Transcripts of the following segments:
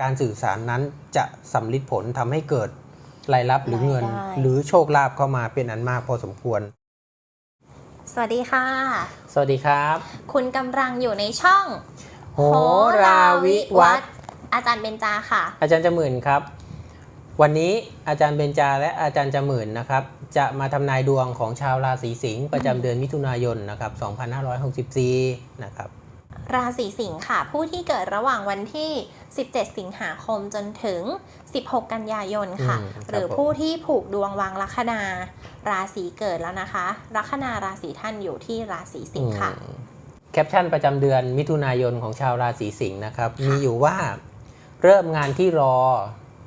การสื่อสารนั้นจะสำลิดผลทำให้เกิดรายรับหรือเงินรายได้หรือโชคลาภเข้ามาเป็นอันมากพอสมควร สวัสดีค่ะ สวัสดีครับ คุณกำลังอยู่ในช่อง โหราวิวัฒน์อาจารย์เบญจาค่ะ อาจารย์จมื่นครับ วันนี้อาจารย์เบญจาและอาจารย์จมื่นนะครับ จะมาทำนายดวงของชาวราศีสิงห์ประจำเดือนมิถุนายนนะครับ 2564 นะครับ ราศีสิงค์ค่ะ ผู้ที่เกิดระหว่างวันที่ 17 สิงหาคมจนถึง 16 กันยายนค่ะอืมครับหรือผู้ที่ผูกดวงวางลัคนา ราศีเกิดแล้วนะคะ ลัคนาราศีท่านอยู่ที่ราศีสิงค์ค่ะอืมแคปชั่นประจำเดือนมิถุนายนของชาวราศีสิงห์นะครับ มีอยู่ว่าเริ่มงานที่รอ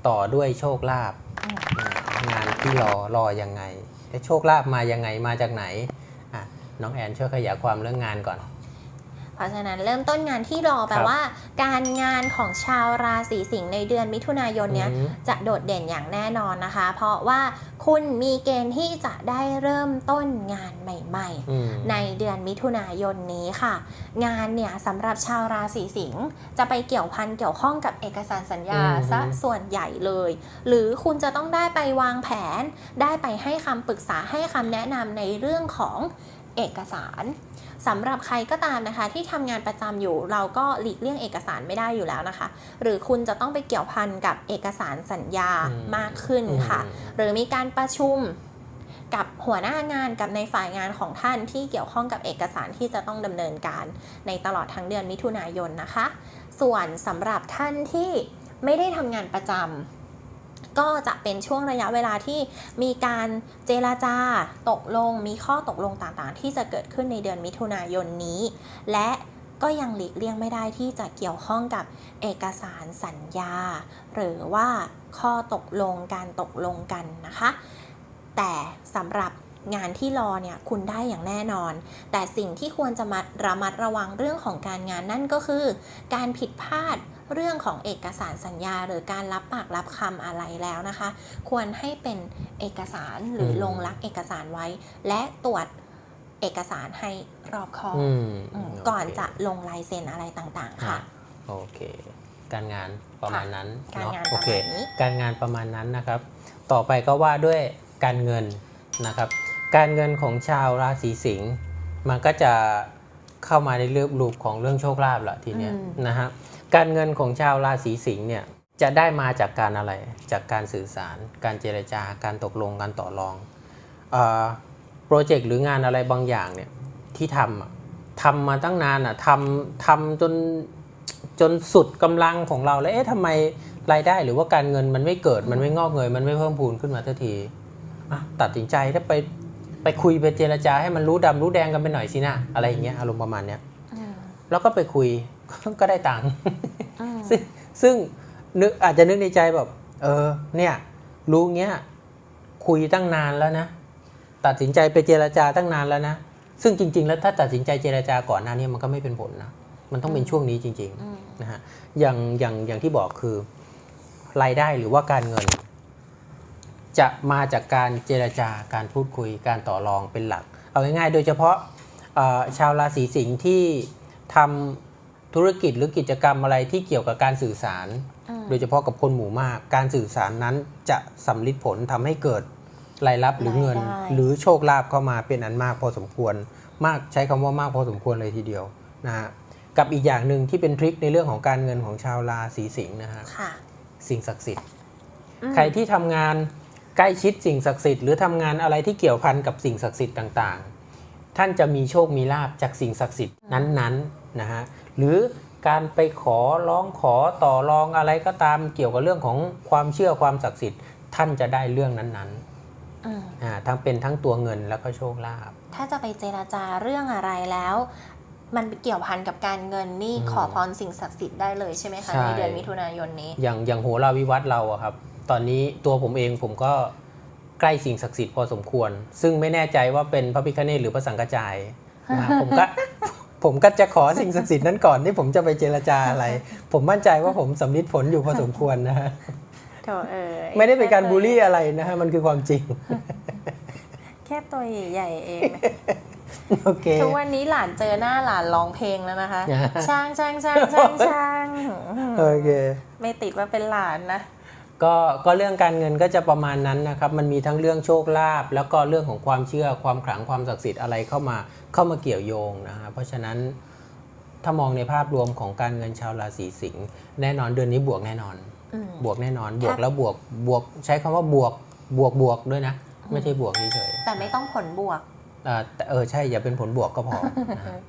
ต่อด้วยโชคลาภอืมอ่างานที่รอรอยังไงเอ๊ะโชคลาภมายังไงมาจากไหนอะน้องแอนช่วยขยายความเรื่องงานก่อนเพ ราะฉะนั้นเริ่มต้นงานที่รอแปลครับว่า การงานของชาวราศีสิงห์ในเดือนมิถุนายนเนี้ยอืมจะโดดเด่นอย่างแน่นอนนะคะ เพราะว่าคุณมีเกณฑ์ที่จะได้เริ่มต้นงานใหม่อืมๆในเดือนมิถุนายนนี้ค่ะ งานเนี่ยสำหรับชาวราศีสิงห์จะไปเกี่ยวพันเกี่ยวข้องกับเอกสารสัญญาอืมซะส่วนใหญ่เลย หรือคุณจะต้องได้ไปวางแผน ได้ไปให้คำปรึกษาให้คำแนะนำในเรื่องของ เอกสารสำหรับใครก็ตามนะคะ ที่ทำงานประจำอยู่เราก็หลีกเลี่ยงเอกสารไม่ได้อยู่แล้วนะคะ หรือคุณจะต้องไปเกี่ยวพันกับเอกสารสัญญาอืมมากขึ้นค่ะอืมหรือมีการประชุมกับหัวหน้างานกับในฝ่ายงานของท่านที่เกี่ยวข้องกับเอกสารที่จะต้องดำเนินการในตลอดทั้งเดือนมิถุนายนนะคะ ส่วนสำหรับท่านที่ไม่ได้ทำงานประจำ ก็จะเป็นช่วงระยะเวลาที่มีการเจราจาตกลงมีข้อตกลงต่างๆ ที่จะเกิดขึ้นในเดือนมิถุนายนนี้ และก็ยังหลีกเลี่ยงไม่ได้ที่จะเกี่ยวข้องกับเอกสารสัญญา หรือว่าข้อตกลงการตกลงกันนะคะ แต่สำหรับงานที่รอเนี่ยคุณได้อย่างแน่นอน แต่สิ่งที่ควรจะมาระมัดระวังเรื่องของการงานนั่นก็คือ การผิดพลาด เรื่องของเอกสารสัญญา หรือการรับปากรับคำอะไรแล้วนะคะ ควรให้เป็นเอกสารหรืออมลงลักษณ์เอกสารไว้ และตรวจเอกสารให้รอบคอบอืมอืมโเคก่อนจะลงลายเซ็นอะไรต่างๆ ค่ะอะโอเค การงานประมาณนั้นการเนาะงานโอเคประมาณนี้การงานประมาณนั้นนะครับ ต่อไปก็ว่าด้วยการเงินนะครับ การเงินของชาวราศีสิงห์มันก็จะ เข้ามาในเรื่องรูปของเรื่องโชคลาภละทีเนี้ยอืมนะฮะการเงินของชาวราศีสิงห์เนี่ยจะได้มาจากการอะไร จากการสื่อสาร การเจรจาการตกลงการต่อรองโปรเจกต์หรืองานอะไรบางอย่างเนี่ยที่ทำอะทำมาตั้งนานอะทำทำจนจนสุดกำลังของเราแล้วเอ๊ะทำไมรายได้หรือว่าการเงินมันไม่เกิดมันไม่งอกเงยมันไม่เพิ่มพูนขึ้นมาทันทีอะตัดสินใจถ้าไป ไปคุยไปเจรจาให้มันรู้ดำรู้แดงกันไปหน่อยสินะอะไรอย่างเงี้ยอารมณ์ประมาณเนี้ยอืมแล้วก็ไปคุยก็ได้ตังค์อืมซึ่งซึ่งนึกอาจจะนึกในใจแบบ เออ เนี่ย รู้เงี้ย คุยตั้งนานแล้วนะ ตัดสินใจไปเจรจาตั้งนานแล้วนะ ซึ่งจริง ๆ แล้วถ้าตัดสินใจเจรจาก่อนหน้านี้มันก็ไม่เป็นผลนะ มันต้องเป็นช่วงนี้จริงอืมๆนะฮะ อย่างอย่างอย่างที่บอกคือรายได้หรือว่าการเงิน จะมาจากการเจรจาการพูดคุยการต่อรองเป็นหลัก เอาง่ายๆ โดยเฉพาะเอ่อชาวราศีสิงห์ที่ทำธุรกิจหรือกิจกรรมอะไรที่เกี่ยวกับการสื่อสารอืมโดยเฉพาะกับคนหมู่มาก การสื่อสารนั้นจะสำลิดผลทำให้เกิดรายรับหรือเงินรายได้หรือโชคลาภเข้ามาเป็นอันมากพอสมควรมากใช้คำว่ามากพอสมควรเลยทีเดียวนะฮะกับอีกอย่างหนึ่งที่เป็นทริคในเรื่องของการเงินของชาวราศีสิงห์นะฮะค่ะสิ่งศักดิ์สิทธิ์อืมใครที่ทำงาน ใกล้ชิดสิ่งศักดิ์สิทธิ์หรือทำงานอะไรที่เกี่ยวพันกับสิ่งศักดิ์สิทธิ์ต่างๆ ท่านจะมีโชคมีลาบจากสิ่งศักดิ์สิทธิ์นั้นๆนะฮะหรือการไปขอร้องขอต่อรองอะไรก็ตามเกี่ยวกับเรื่องของความเชื่อความศักดิ์สิทธิ์ ท่านจะได้เรื่องนั้นอืมๆอ่าทั้งเป็นทั้งตัวเงินแล้วก็โชคลาภถ้าจะไปเจราจาเรื่องอะไรแล้ว มันเกี่ยวพันกับการเงินนี่อืมขอพรสิ่งศักดิ์สิทธิ์ได้เลยใช่ไหมคะใช่ในเดือนมิถุนายนนี้ อย่างอย่างโหราวิวัฒน์เราอะครับ ตอนนี้ตัวผมเองผมก็ใกล้สิ่งศักดิ์สิทธิ์พอสมควร ซึ่งไม่แน่ใจว่าเป็นพระพิฆเนศหรือพระสังกจายนะฮะผมก็ ผมก็จะขอสิ่งศักดิ์สิทธิ์นั้นก่อนที่ผมจะไปเจรจาอะไร ผมมั่นใจว่าผมสำลิดผลอยู่พอสมควรนะฮะโถเอ๋ยไม่ได้เป็นการบูลลี่อะไรนะฮะมันคือความจริง แค่ตัวใหญ่ๆเองโอเคทุกวันนี้หลานเจอหน้าหลานร้องเพลงแล้วนะคะอ่าช่างช่างช่างช่างช่างโอเค ไม่ติดว่าเป็นหลานนะ ก็ก็เรื่องการเงินก็จะประมาณนั้นนะครับมันมีทั้งเรื่องโชคลาภแล้วก็เรื่องของความเชื่อความขลังความศักดิ์สิทธิ์อะไรเข้ามาเข้ามาเกี่ยวโยงนะฮะเพราะฉะนั้นถ้ามองในภาพรวมของการเงินชาวราศีสิงห์แน่นอนเดือนนี้บวกแน่นอนอืมบวกแน่นอนบค่ะวกแล้วบวกบวกใช้คำว่าบวกบวกบวกด้วยนะ ไม่ใช่บวกเฉยแต่ไม่ต้องผลบวกๆอ่าแต่เออใช่อย่าเป็นผลบวกก็พอนะฮะ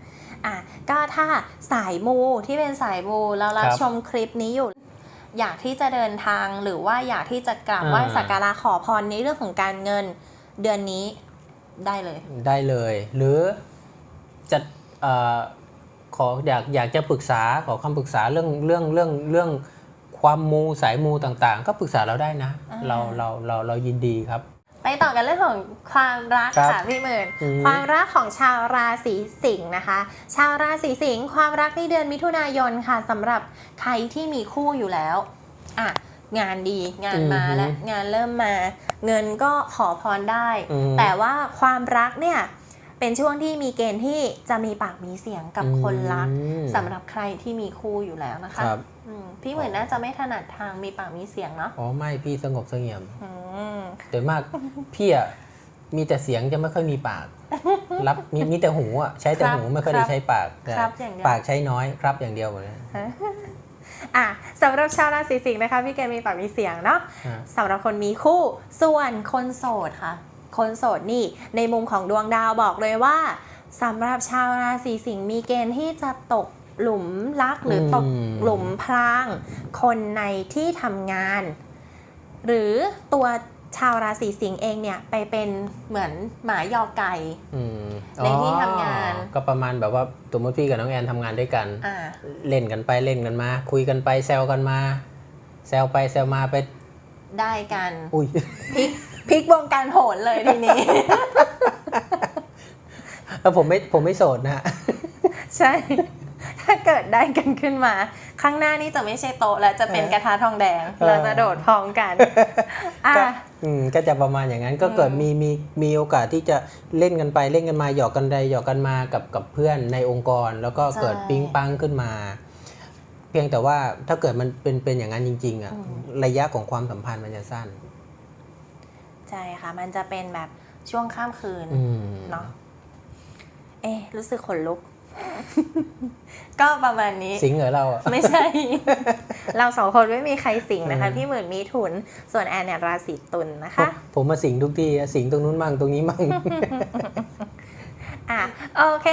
อะก็ถ้าสายมูที่เป็นสายมูแล้วรับครับชมคลิปนี้อยู่ อยากที่จะเดินทางหรือว่าอยากที่จะกราบไหว้อ่าสักการะขอพรในเรื่องของการเงินเดือนนี้ได้เลย ได้เลย หรือจะเอ่อขออยากอยากจะปรึกษาขอคำปรึกษาเรื่องเรื่องเรื่องเรื่องความมูสายมูต่างๆ ก็ปรึกษาเราได้นะอ่าเราเราเราเรายินดีครับ ไปต่อกันเรื่องของความรักครับค่ะพี่หมื่นอืมความรักของชาวราศีสิงห์นะคะ ชาวราศีสิงห์ความรักในเดือนมิถุนายนค่ะสำหรับใครที่มีคู่อยู่แล้วอะงานดีงานมาและงานเริ่มมา เงินก็ขอพรได้อืมแต่ว่าความรักเนี่ยเป็นช่วงที่มีเกณฑ์ที่จะมีปากมีเสียงกับคนรักอืมสำหรับใครที่มีคู่อยู่แล้วนะคะครับอืมพี่หมื่นน่าจะไม่ถนัดทางมีปากมีเสียงเนาะอ๋อไม่พี่สงบเสงี่ยมอืม โดยมากพี่อะมีแต่เสียงจะไม่ค่อยมีปาก รับมีมีแต่หูอะใช้แต่หูไม่ค่อยได้ใช้ปากแต่ครับอย่างเดียวปากใช้น้อยครับอย่างเดียวหมดเลยอะสำหรับชาวราศีสิงห์นะคะพี่เกณฑ์มีปากมีเสียงเนาะอ่าสำหรับคนมีคู่ส่วนคนโสดค่ะ คนโสดนี่ในมุมของดวงดาวบอกเลยว่าสำหรับชาวราศีสิงห์มีเกณฑ์ที่จะตกหลุมรักหรือตกอืมหลุมพราง คนในที่ทำงาน หรือตัว ชาวราศีสิงห์เองเนี่ยไปเป็นเหมือนหมายอไก่อืมในที่ทำงานอ๋อก็ประมาณแบบว่าตัวมดพี่กับน้องแอนทำงานด้วยกันอ่าเล่นกันไปเล่นกันมา คุยกันไปแซวกันมา แซวไปแซวมาไปได้กันอุ้ยพลิกพลิกวงการโหนเลยทีนี้เออผมไม่ผมไม่โสดนะฮะใช่ ถ้าเกิดได้กันขึ้นมา ข้างหน้านี่จะไม่ใช่โต๊ะแล้วจะเป็นเออกระทะทองแดงเออเราจะโดดพร้อมกันอะก็ อืมก็จะประมาณอย่างนั้นก็เกิดอืมมีมีมีโอกาสที่จะเล่นกันไปเล่นกันมาหยอกกันใดหยอกกันมากับกับเพื่อนในองค์กร แล้วก็เกิดปิ๊งปังขึ้นมา เพียงแต่ว่าถ้าเกิดมันเป็นเป็นอย่างนั้นจริง ๆอะระยะของความสัมพันธ์มันจะสั้น ใช่ค่ะ มันจะเป็นแบบช่วงข้ามคืนอืมเนาะเอ๊ะรู้สึกขนลุก ก็ประมาณนี้ สิงห์เหรอเราอะไม่ใช่ เราสองคนไม่มีใครสิงนะคะอืมพี่หมื่นมีถุน ส่วนแอนเนี่ยราศีตุลนะผมคะ ผมมาสิงทุกที่อะสิงตรงนู้นมั่งตรงนี้มั่งอะโอเค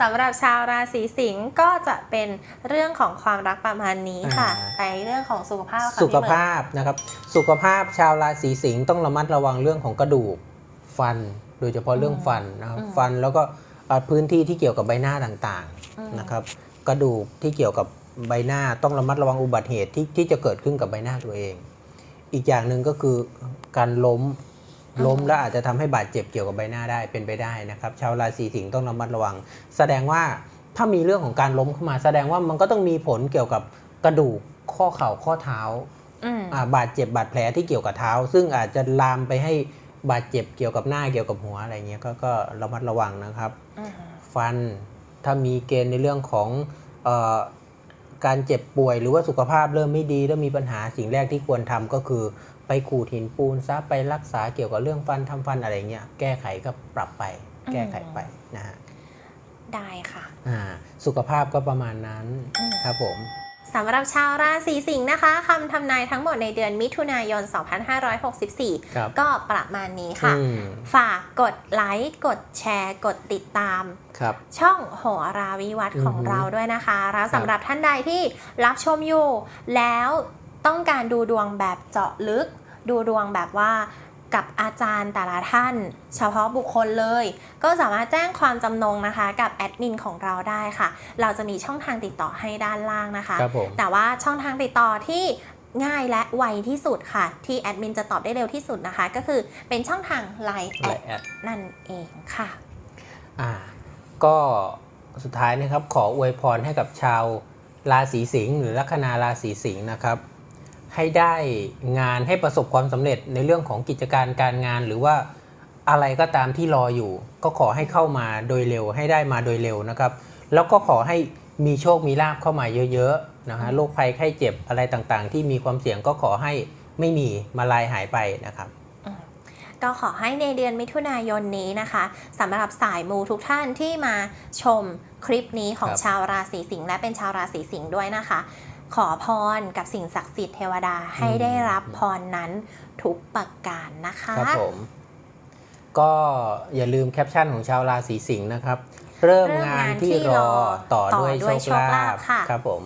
สำหรับชาวราศีสิงห์ก็จะเป็นเรื่องของความรักประมาณนี้ค่ะอ่าไปเรื่องของสุขภาพค่ะสุขพี่หมื่นภาพนะครับ สุขภาพชาวราศีสิงห์ต้องระมัดระวังเรื่องของกระดูกฟัน โดยเฉพาะเรื่องฟันนะครับอืมฟันแล้วก็เอ่อ พื้นที่ที่เกี่ยวกับใบหน้าต่างอืมๆนะครับ กระดูกที่เกี่ยวกับใบหน้าต้องระมัดระวังอุบัติเหตุที่ที่จะเกิดขึ้นกับใบหน้าตัวเอง อีกอย่างหนึ่งก็คือการล้มล้มแล้วอาจจะทำให้บาดเจ็บเกี่ยวกับใบหน้าได้เป็นไปได้นะครับ ชาวราศีสิงห์ต้องระมัดระวัง แสดงว่าถ้ามีเรื่องของการล้มเข้ามา แสดงว่ามันก็ต้องมีผลเกี่ยวกับกระดูกข้อเข่าข้อเท้าอืมอ่าบาดเจ็บบาดแผลที่เกี่ยวกับเท้า ซึ่งอาจจะลามไปให้ บาดเจ็บเกี่ยวกับหน้าเกี่ยวกับหัวอะไรเงี้ยก็ก็ระมัดระวังนะครับอืมฟันถ้ามีเกณฑ์ในเรื่องของเออการเจ็บป่วยหรือว่าสุขภาพเริ่มไม่ดีเริ่มมีปัญหาสิ่งแรกที่ควรทำก็คือ ไปขูดหินปูนซะไปรักษาเกี่ยวกับเรื่องฟันทำฟันอะไรเงี้ยแก้ไขก็ปรับไป แก้ไขไปนะฮะได้ค่ะ อ่า สุขภาพก็ประมาณนั้นอืมครับผม สำหรับชาวราศีสิงห์นะคะคำทำนายทั้งหมดในเดือนมิถุนายน 2564ครับก็ประมาณนี้ค่ะอืมฝากกดไลค์กดแชร์ กดติดตามครับช่องโหราวิวัฒน์ของอือหือเราด้วยนะคะ แล้วครับสำหรับท่านใดที่รับชมอยู่ แล้วต้องการดูดวงแบบเจาะลึก ดูดวงแบบว่า กับอาจารย์แต่ละท่าน เฉพาะบุคคลเลย ก็สามารถแจ้งความจำนงนะคะกับแอดมินของเราได้ค่ะ เราจะมีช่องทางติดต่อให้ด้านล่างนะคะครับผมแต่ว่าช่องทางติดต่อที่ง่ายและไวที่สุดค่ะ ที่แอดมินจะตอบได้เร็วที่สุดนะคะ ก็คือเป็นช่องทาง Line แอและดแอดนั่นเองค่ะอ่าก็สุดท้ายนะครับขออวยพรให้กับชาวราศีสิงห์หรือลัคนาราศีสิงห์นะครับ ให้ได้งานให้ประสบความสำเร็จในเรื่องของกิจการการงาน หรือว่าอะไรก็ตามที่รออยู่ ก็ขอให้เข้ามาโดยเร็วให้ได้มาโดยเร็วนะครับ แล้วก็ขอให้มีโชคมีลาภเข้ามาเยอะนะฮะโรคภัยไข้เจ็บอะไรต่างๆ ที่มีความเสี่ยงก็ขอให้ไม่มีมาลายหายไปนะครับก็ขอให้ในเดือนมิถุนายนนี้นะคะสำหรับสายมูทุกท่านที่มาชมคลิปนี้ของครับชาวราศีสิงห์และเป็นชาวราศีสิงห์ด้วยนะคะ ขอพรกับสิ่งศักดิ์สิทธิ์เทวดาให้ได้รับพรนั้นทุกประการนะคะครับผมก็อย่าลืมแคปชั่นของชาวราศีสิงห์นะครับ เริ่มเริ่มงางานนที่ที่รรออต่อต่อด้วยด้วยโชคลาโชคลาภภค่ะครับผม